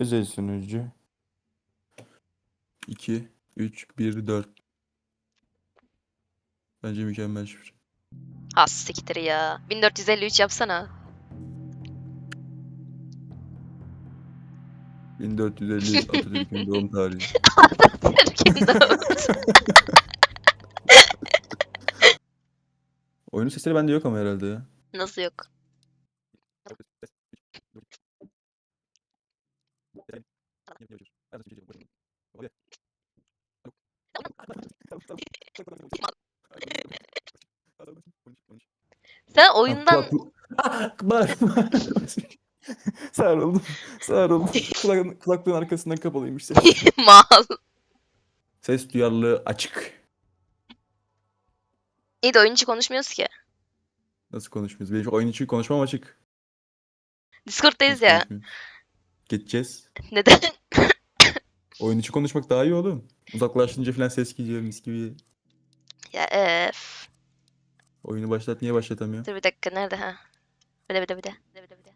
Özel sunucu. 2, 3, 1, 4. Bence mükemmel şifre. Has siktir ya. 1453 yapsana. 1450 Atatürk'ün doğum tarihi. Türkiye'nin doğdu. Oyunun sesleri bende yok ama herhalde ya. Nasıl yok? Sen oyundan Bağırma. Sarıldım. Sarıldım. Kulak, kulaklığın arkasından kapalıymış ses. mal. Ses duyarlılığı açık. İyi de oyun içi konuşmuyoruz ki. Nasıl konuşmuyoruz? Benim şu oyun için konuşmam açık. Discord'dayız Nasıl ya. konuşmuyoruz? Geçeceğiz. Neden? Oyun içi konuşmak daha iyi oğlum. Uzaklaşınca falan ses gidiyor mis gibi. ya öf. Oyunu başlat niye başlatamıyor? Dur bir dakika nerede ha? Bir de bir de bir de. Bir de bir de.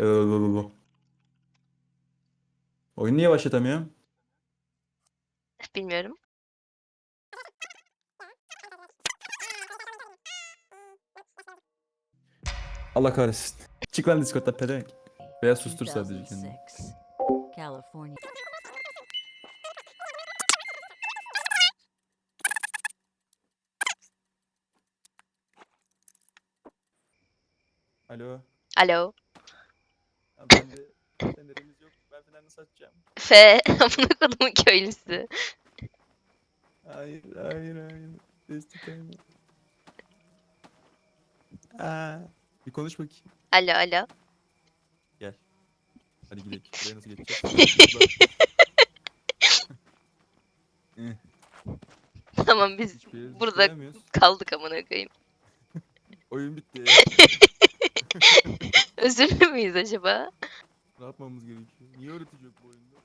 Ee, Oyunu niye başlatamıyor? Bilmiyorum. Allah kahretsin. Çık lan Discord'dan pedevenk. Veya sustur sadece kendini. 2006, California. Alo. Alo. Ya ben de fenerimiz yok. Ben fenerini satacağım. F. Amına kodumun köylüsü. Hayır, hayır, hayır. Destek. Aa, bir konuş bakayım. Alo alo. Hadi gidelim. Buraya nasıl geçeceğiz? Tamam biz hiçbir yere burada kaldık amına koyayım. Oyun bitti. Özürlü müyüz acaba? ne yapmamız gerekiyor? Niye öğretici yok bu oyunda?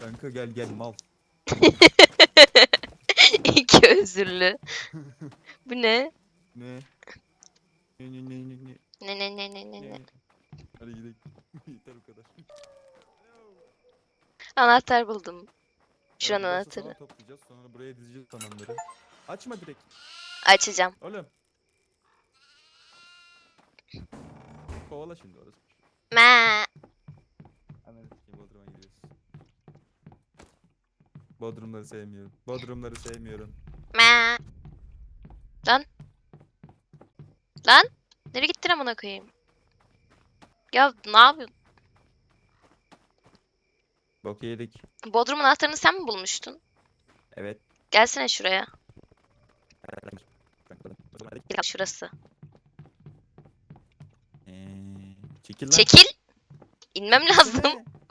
Kanka gel gel mal. Özürlü. Bu ne? Ne? Ne ne ne ne ne? Ne ne ne ne ne ne? Hadi gidelim. Yeter bu kadar. Anahtar buldum. Şuranın burası anahtarı. saman toplayacağız sonra buraya dizeceğiz samanları. Açma direkt. Açacağım. Oğlum. Kovala şimdi orası. Ma. Bodrum'a gidiyoruz. Bodrumları sevmiyorum. Bodrumları sevmiyorum. Ma. Lan. Lan. Nereye gittin amına koyayım? Ya ne yapıyorsun? Bok yedik. Bodrum anahtarını sen mi bulmuştun? Evet. Gelsene şuraya. Gel şurası. Eee, çekil lan. Çekil. İnmem lazım.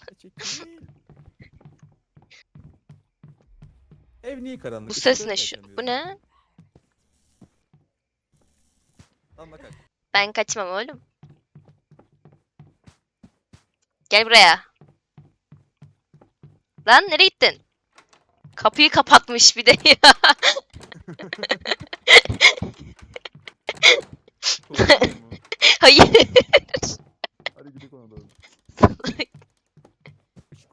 Çekil. Ev niye karanlık? Bu ses ne şu? Bu ne? Lan bak aç. Ben kaçmam oğlum. Gel buraya. Lan nereye gittin? Kapıyı kapatmış bir de ya. Hayır. Hadi gidelim ona doğru.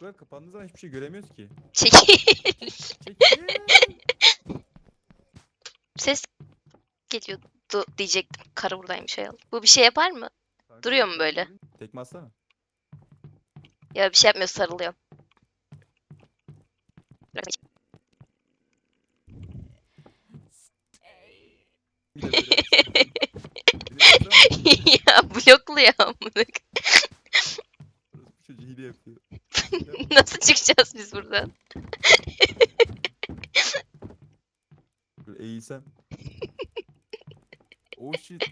Işıklar kapandığı zaman hiçbir şey göremiyoruz ki. Çekil. Çekil. Ses geliyordu diyecektim. Karı buradaymış ayol. Bu bir şey yapar mı? Kanka, Duruyor mu böyle? Tekme atsana. Ya bir şey yapmıyor sarılıyor. Bir de böyle yapsana. Bir de yapsana. ya blokluyor amına. Bu çocuğu hile yapıyor. Nasıl çıkacağız biz buradan? Böyle eğilsem. oh shit.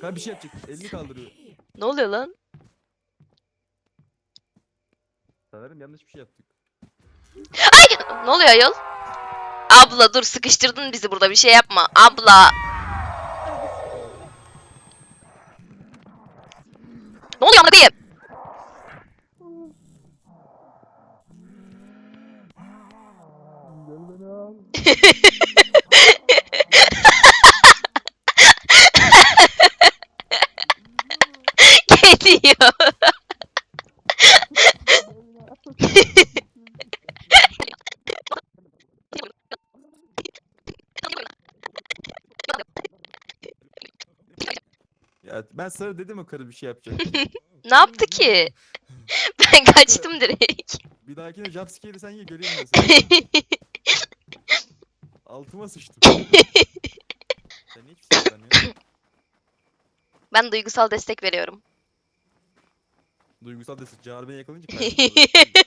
Kanka bir şey yapacak. Elini kaldırıyor. Ne oluyor lan? Sanırım yanlış bir şey yaptık. Ne oluyor ayol? Abla dur sıkıştırdın bizi burada bir şey yapma. Abla. Ne oluyor amına koyayım? Geliyor. Ya ben sana dedim o karı bir şey yapacak. ne yaptı ki? Ben kaçtım direkt. bir dahakine jumpscare'i sen ye göreyim ben seni. Altıma sıçtım. sen niye hiçbir şey? Ben duygusal destek veriyorum. Duygusal destek. Cağır beni yakalayınca kaçtım.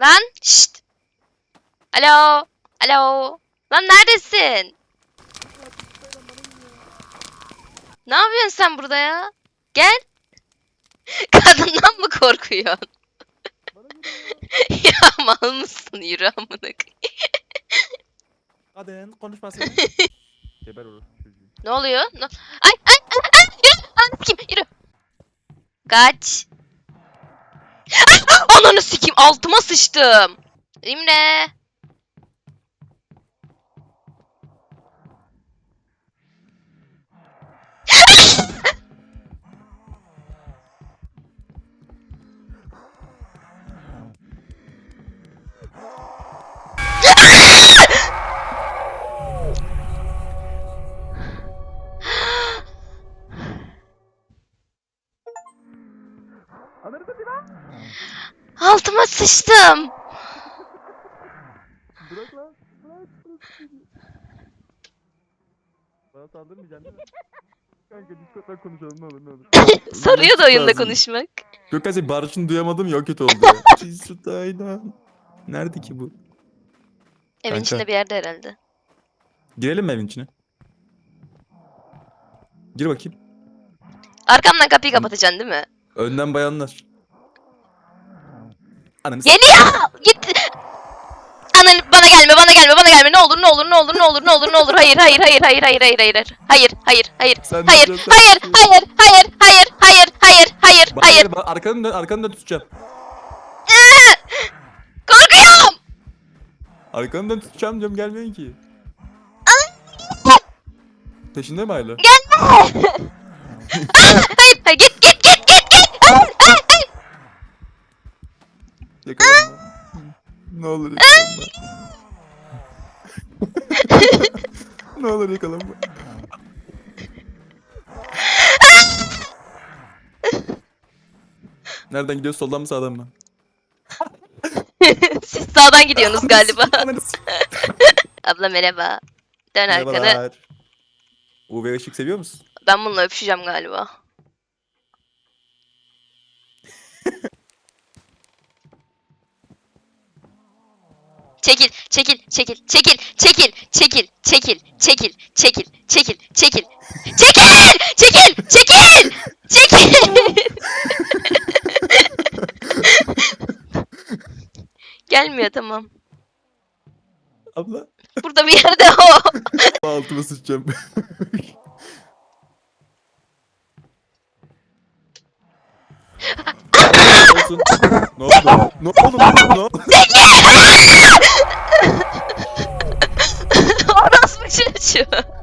Lan şşt. Alo. Alo. Lan neredesin? Ne yapıyorsun sen burada ya? Gel. Kadından mı korkuyorsun? ya mal mısın? Yürü amına koyayım. Kadın konuşmasın. Geber olur. Ne oluyor? Ne- Ay ay ay ay yürü. Lan kim? Yürü. Kaç. Ay, Ananı sikim altıma sıçtım. İmre. Altıma sıçtım. Bırak lan. Bırak. bırak. Bana saldırmayacaksın değil mi? Kanka Discord'dan konuşalım ne olur ne olur. Sarıyor da oyunda Lazım. konuşmak. Gökhan sen bağırışını duyamadım ya kötü oldu ya. Çizutaydan. Nerede ki bu? Evin Kanka. içinde bir yerde herhalde. Girelim mi evin içine? Gir bakayım. Arkamdan kapıyı kapatacaksın değil mi? Önden bayanlar. Ananı s- Geliyor! Git! Ananı bana gelme, bana gelme, bana gelme. Ne olur, ne olur, ne olur, ne olur, ne olur, ne olur. Hayır, hayır, hayır, hayır, hayır, hayır, hayır. Hayır, hayır, hayır. Sen Hayır, de- hayır, hayır, hayır, hayır, hayır, hayır, hayır, Bak, hayır. bak, Arkanı dön, arkanı dön tutacağım. Korkuyorum! Arkanı dön tutacağım diyorum gelmeyin ki. Peşinde mi hala? Hayır, hayır, git, git, git, git. Hayır, hayır, hayır. Ne olur yakalanma. ne olur yakalanma. Nereden gidiyoruz? Soldan mı sağdan mı? Siz sağdan gidiyorsunuz galiba. Abla merhaba. Dön arkanı. Merhabalar. UV ışık seviyor musun? Ben bununla öpüşeceğim galiba. Çekil, çekil, çekil, çekil, çekil, çekil, çekil, çekil, çekil, çekil, çekil, çekil, çekil, çekil, çekil. Gelmiyor tamam. Abla. Burada bir yerde o. Altıma sıçacağım. Ne oldu? Ne oldu? Ne oldu? Ne oldu? too.